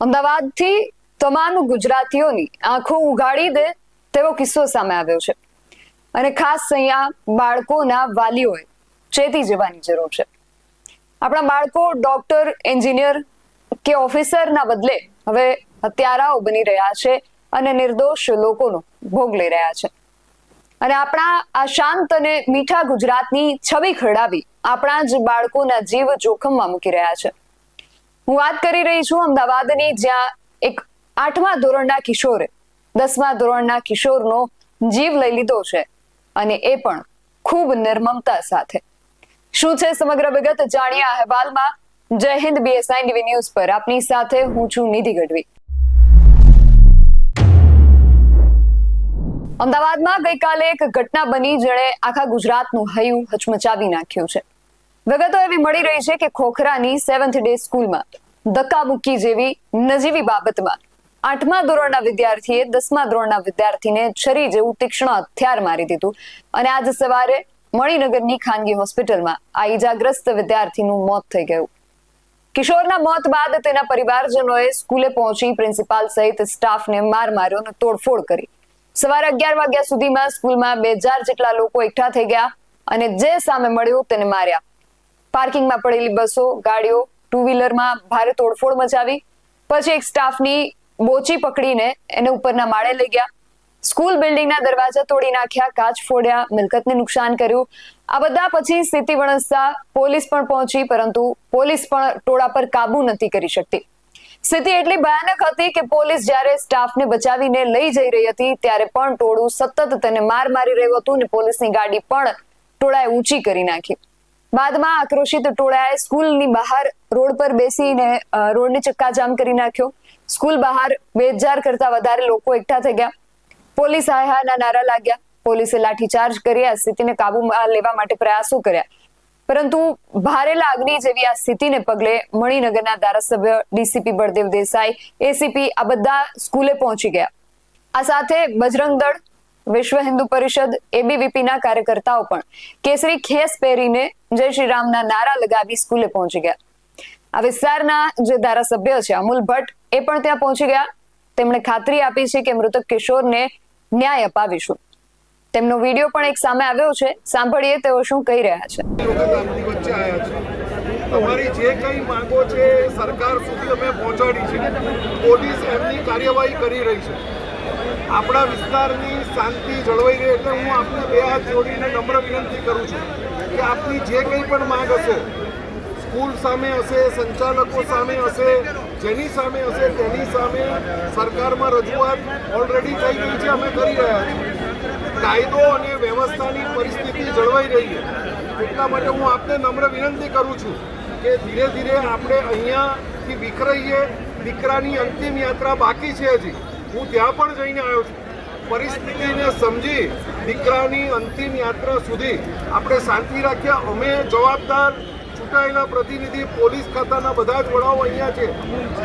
અમદાવાદથી તમામ ગુજરાતીઓની આંખો ઉઘાડી દે તેવો કિસ્સો સામે આવ્યો છે. અને ખાસ અહીંયા બાળકોના વાલીઓએ ચેતી જવાની જરૂર છે. આપણા બાળકો ડોક્ટર, એન્જિનિયર કે ઓફિસરના બદલે હવે હત્યારાઓ બની રહ્યા છે અને નિર્દોષ લોકોનો ભોગ લઈ રહ્યા છે. અને આપણા આ શાંત અને મીઠા ગુજરાતની છબી ખરડાવી આપણા જ બાળકોના જીવ જોખમમાં મૂકી રહ્યા છે. હું વાત કરી રહી છું અમદાવાદની, જ્યાં એક આઠમા ધોરણના કિશોરે, દસમા ધોરણના કિશોરનો જીવ લઈ લીધો છે અને એ પણ ખૂબ નિર્મમતા સાથે. શું છે સમગ્ર વિગત? જાણીએ અહેવાલમાં. જય હિન્દ બીએસઆઈ ટીવી ન્યૂઝ પર. આપની સાથે હું છું નિધિ ગઢવી. અમદાવાદમાં ગઈકાલે એક ઘટના બની જેણે આખા ગુજરાતનું હૈયું હચમચાવી નાખ્યું છે. વિગતો એવી મળી રહી છે કે ખોખરાની સેવન્થ ડે સ્કૂલમાં ધક્કાબુક્કી જેવી નજીવી બાબતમાં આઠમા ધોરણના વિદ્યાર્થીએ દસમા ધોરણના વિદ્યાર્થીને છરી જેવું તીક્ષ્ણ હથિયાર મારી દીધું અને આજ સવારે મણિનગરની ખાનગી હોસ્પિટલમાં આ ઈજાગ્રસ્ત વિદ્યાર્થીનું મોત થઈ ગયું. કિશોરના મોત બાદ તેના પરિવારજનોએ સ્કૂલે પહોંચી પ્રિન્સિપાલ સહિત સ્ટાફને માર માર્યો અને તોડફોડ કરી. સવારે અગિયાર વાગ્યા સુધીમાં સ્કૂલમાં બે હજાર જેટલા લોકો એકઠા થઈ ગયા અને જે સામે મળ્યું તેને માર્યા. પાર્કિંગમાં પડેલી બસો, ગાડીઓ ટુ વ્હીલરમાં ભારે તોડફોડ મચાવી, પછી એક સ્ટાફની બોચી પકડીને એને ઉપરના માળે લઈ ગયા. સ્કૂલ બિલ્ડિંગના દરવાજા તોડી નાખ્યા, કાચ ફોડ્યા, મિલકતને નુકસાન કર્યું. આ બધા પછી સ્થિતિ વણસતા પોલીસ પણ પહોંચી, પરંતુ પોલીસ પણ ટોળા પર કાબુ નથી કરી શકતી. સ્થિતિ એટલી ભયાનક હતી કે પોલીસ જ્યારે સ્ટાફને બચાવીને લઈ જઈ રહી હતી, ત્યારે પણ ટોળું સતત તેને માર મારી રહ્યું હતું અને પોલીસની ગાડી પણ ટોળાએ ઊંચી કરી નાખી. બાદમાં આક્રોશિત ટોળાએ સ્કૂલની બહાર રોડ પર બેસીને રોડને ચક્કાજામ કરી નાખ્યો. સ્કૂલ બહાર બે કરતા વધારે લોકો એકઠા થઈ ગયા. પોલીસ હાય નારા લાગ્યા. પોલીસે લાઠીચાર્જ કર્યા સ્થિતિને કાબૂમાં લેવા માટે પ્રયાસો કર્યા. પરંતુ ભારે લાગણી જેવી આ સ્થિતિને પગલે મણિનગરના ધારાસભ્ય ડીસીપી બળદેવ દેસાઈ, એસીપી આ બધા સ્કૂલે પહોંચી ગયા. આ સાથે બજરંગ દળ વિશ્વ હિન્દુ પરિષદ એબીવીપીના કાર્યકર્તાઓ પણ કેસરી ખેસ પહેરીને જય શ્રી રામના નારા લગાવી સ્કૂલે પહોંચી ગયા. આ વિસ્તારના જે ધારાસભ્ય છે અમુલ ભટ્ટ એ પણ ત્યાં પહોંચી ગયા. તેમણે ખાતરી આપી છે કે મૃતક કિશોરને ન્યાય અપાવીશું. તેમનો વીડિયો પણ એક સામે આવ્યો છે. સાંભળીએ તેઓ શું કહી રહ્યા છે. તમારી જે કંઈ માંગો છે સરકાર સુધી અમે પહોંચાડી છે. પોલીસ એમની કાર્યવાહી કરી રહી છે. આપણા વિસ્તારની શાંતિ જળવાઈ રહે એટલે હું આપને બે હાથ જોડીને નમ્ર વિનંતી કરું છું કે આપની જે કંઈ પણ માંગ હશે, સ્કૂલ સામે હશે, સંચાલકો સામે હશે, જેની સામે હશે તેની સામે સરકારમાં રજૂઆત ઓલરેડી થઈ ગઈ છે, અમે કરી રહ્યા છીએ. કાયદો અને વ્યવસ્થાની પરિસ્થિતિ જળવાઈ રહી છે. એટલા માટે હું આપને નમ્ર વિનંતી કરું છું કે ધીરે ધીરે આપણે અહીંયાથી વિખરાઈએ. દીકરાની અંતિમ યાત્રા બાકી છે હજી. હું ત્યાં પણ જઈને આવ્યો છું. પરિસ્થિતિને સમજી દીકરાની અંતિમ યાત્રા સુધી આપણે શાંતિ રાખ્યા. અમે જવાબદાર ચૂંટાયેલા પ્રતિનિધિ, પોલીસ ખાતાના બધા જ વડાઓ અહીંયા છે.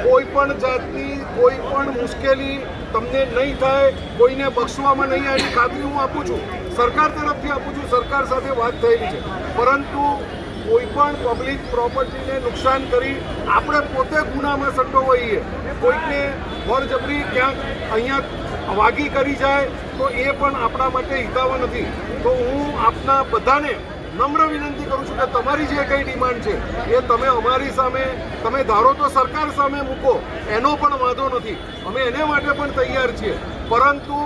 કોઈ પણ જાતની, કોઈ પણ મુશ્કેલી તમને નહીં થાય, કોઈને બક્ષવામાં નહીં આવે એની ખાતરી હું આપું છું. સરકાર તરફથી આપું છું. સરકાર સાથે વાત થયેલી છે. પરંતુ કોઈ પણ પબ્લિક પ્રોપર્ટીને નુકસાન કરી આપણે પોતે ગુનામાં સંડોવાઈએ કોઈકને વરજબરી ક્યાંક અહીંયા વાગી કરી જાય, તો એ પણ આપણા માટે હિતાવ નથી. તો હું આપના બધાને નમ્ર વિનંતી કરું છું કે તમારી જે કંઈ ડિમાન્ડ છે, એ તમે અમારી સામે, તમે ધારો તો સરકાર સામે મૂકો, એનો પણ વાંધો નથી. અમે એને માટે પણ તૈયાર છીએ. પરંતુ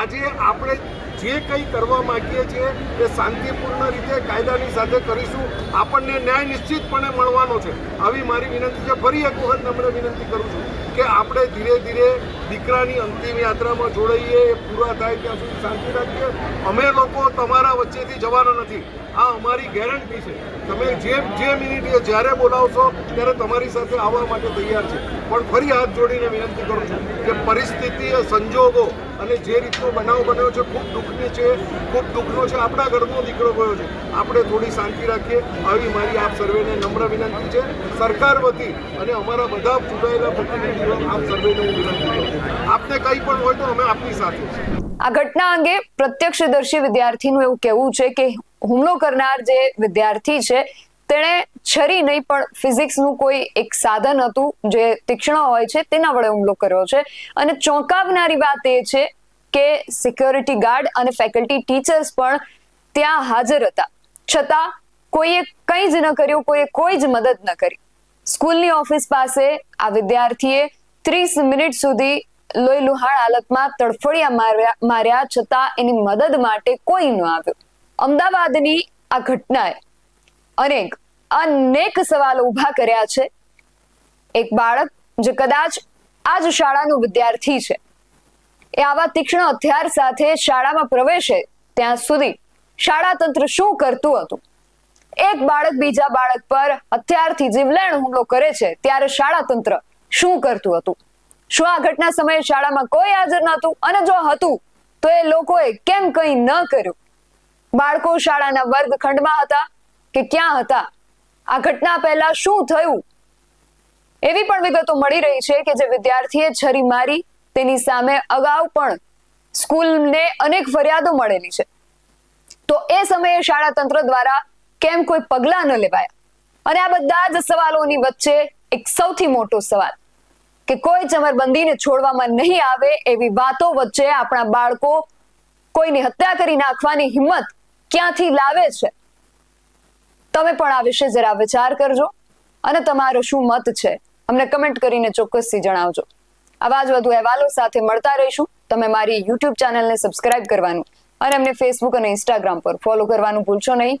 આજે આપણે જે કંઈ કરવા માંગીએ છીએ એ શાંતિપૂર્ણ રીતે કાયદાની સાથે કરીશું. આપણને ન્યાય નિશ્ચિતપણે મળવાનો છે. આવી મારી વિનંતી છે. ફરી એક વખત નમ્ર વિનંતી કરું છું. કે આપણે ધીરે ધીરે દીકરાની અંતિમ યાત્રામાં જોડાઈએ, એ પૂરા થાય ત્યાં સુધી શાંતિ રાખીએ. અમે લોકો તમારા વચ્ચેથી જવાના નથી. આ અમારી ગેરંટી છે. તમે જે જે મિનિટે જ્યારે બોલાવશો, ત્યારે તમારી સાથે આવવા માટે તૈયાર છે. પણ ફરી હાથ જોડીને વિનંતી કરું છું કે પરિસ્થિતિ સંજોગો અને જે રીતનો બનાવ બન્યો છે, ખૂબ દુઃખની છે, ખૂબ દુઃખનો છે. આપણા ઘરનો દીકરો ગયો છે. આપણે થોડી શાંતિ રાખીએ. આવી મારી આપ સર્વેને નમ્ર વિનંતી છે. સરકાર વતી અને અમારા બધા ચૂંટાયેલા આપને કંઈ પણ હોય તો અમે આપની સાથે આ ઘટના અંગે પ્રત્યક્ષદર્શી વિદ્યાર્થીનું એવું કહેવું છે કે હુમલો કરનાર જે વિદ્યાર્થી છે, તેણે છરી નહીં, પણ ફિઝિક્સનું કોઈ એક સાધન હતું જે તીક્ષ્ણ હોય છે, તેના વડે હુમલો કર્યો છે. અને ચોંકાવનારી વાત એ છે કે સિક્યોરિટી ગાર્ડ અને ફેકલ્ટી ટીચર્સ પણ ત્યાં હાજર હતા. છતાં કોઈએ કંઈ જ ન કર્યું, કોઈએ કોઈ જ મદદ ન કરી. સ્કૂલની ઓફિસ પાસે આ વિદ્યાર્થીએ ત્રીસ મિનિટ સુધી લોહી લુહાણ હાલતમાં તડફડિયા માર્યા છતાં એની મદદ માટે કોઈ ન આવ્યું. અમદાવાદની આ ઘટનાએ અનેક અનેક સવાલો ઊભા કર્યા છે. એક બાળક જે કદાચ આ જ શાળાનો વિદ્યાર્થી છે. એ આવા તીક્ષ્ણ હથિયાર સાથે શાળામાં પ્રવેશે ત્યાં સુધી શાળા તંત્ર શું કરતું હતું? એક બાળક બીજા બાળક પર હથિયારથી જીવલેણ હુમલો કરે છે, ત્યારે શાળા તંત્ર શું કરતું હતું? શું આ ઘટના સમયે શાળામાં કોઈ હાજર નહોતું? અને જો હતું, તો એ લોકોએ કેમ કંઈ ન કર્યું? બાળકો શાળાના વર્ગખંડમાં હતા કે ક્યાં હતા? આ ઘટના પહેલા શું થયું? એવી પણ વિગતો મળી રહી છે કે જે વિદ્યાર્થીએ છરી મારી, તેની સામે અગાઉ પણ સ્કૂલને અનેક ફરિયાદો મળેલી છે. તો એ સમયે શાળા તંત્ર દ્વારા કેમ કોઈ પગલા ન લેવાયા? અને આ બધા જ સવાલોની વચ્ચે એક સૌથી મોટો સવાલ કે કોઈ ચમરબંધીને છોડવામાં નહીં આવે એવી વાતો વચ્ચે આપણા બાળકો કોઈની હત્યા કરી નાખવાની હિંમત ક્યાંથી લાવે છે? તમે પણ આ વિશે જરા વિચાર કરજો અને તમારો શું મત છે? અમને કમેન્ટ કરીને ચોક્કસથી જણાવજો. આવા જ વધુ અહેવાલો સાથે મળતા રહીશું. તમે મારી યુટ્યુબ ચેનલને સબસ્ક્રાઇબ કરવાનું અને અમને ફેસબુક અને ઇન્સ્ટાગ્રામ પર ફોલો કરવાનું ભૂલશો નહીં.